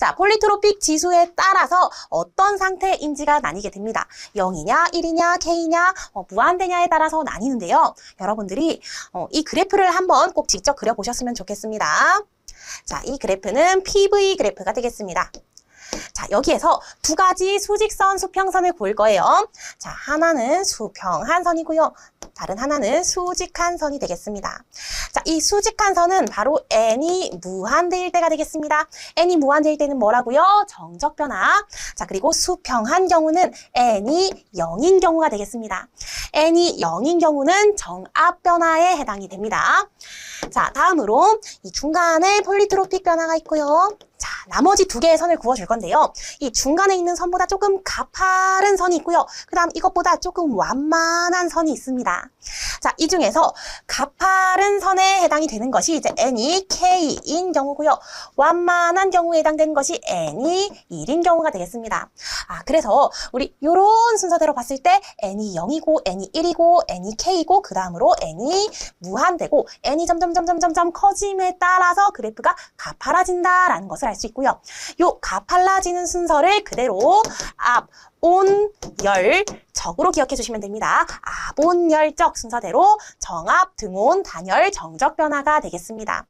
자, 폴리트로픽 지수에 따라서 어떤 상태인지가 나뉘게 됩니다. 0이냐, 1이냐, K냐, 어, 무한대냐에 따라서 나뉘는데요. 여러분들이 어, 이 그래프를 한번 꼭 직접 그려보셨으면 좋겠습니다. 자, 이 그래프는 PV 그래프가 되겠습니다. 자, 여기에서 두 가지 수직선, 수평선을 볼 거예요. 자, 하나는 수평한 선이고요. 다른 하나는 수직한 선이 되겠습니다. 자, 이 수직한 선은 바로 n이 무한대일 때가 되겠습니다. n이 무한대일 때는 뭐라고요? 정적 변화. 자, 그리고 수평한 경우는 n이 0인 경우가 되겠습니다. n이 0인 경우는 정압 변화에 해당이 됩니다. 자, 다음으로 이 중간에 폴리트로픽 변화가 있고요. 자, 나머지 두 개의 선을 그어줄 건데요. 이 중간에 있는 선보다 조금 가파른 선이 있고요. 그 다음 이것보다 조금 완만한 선이 있습니다. 자, 이 중에서 가파른 선에 해당이 되는 것이 이제 n이 k인 경우고요. 완만한 경우에 해당되는 것이 n이 1인 경우가 되겠습니다. 아, 그래서 우리 요런 순서대로 봤을 때 n이 0이고 n이 1이고 n이 k이고 그 다음으로 n이 무한대고 n이 점점 점점 점점 커짐에 따라서 그래프가 가파라진다라는 것을 알 수 있고요. 요 가팔라지는 순서를 그대로 앞, 온, 열, 적으로 기억해 주시면 됩니다. 앞, 온, 열, 적 순서대로 정압, 등온, 단열, 정적 변화가 되겠습니다.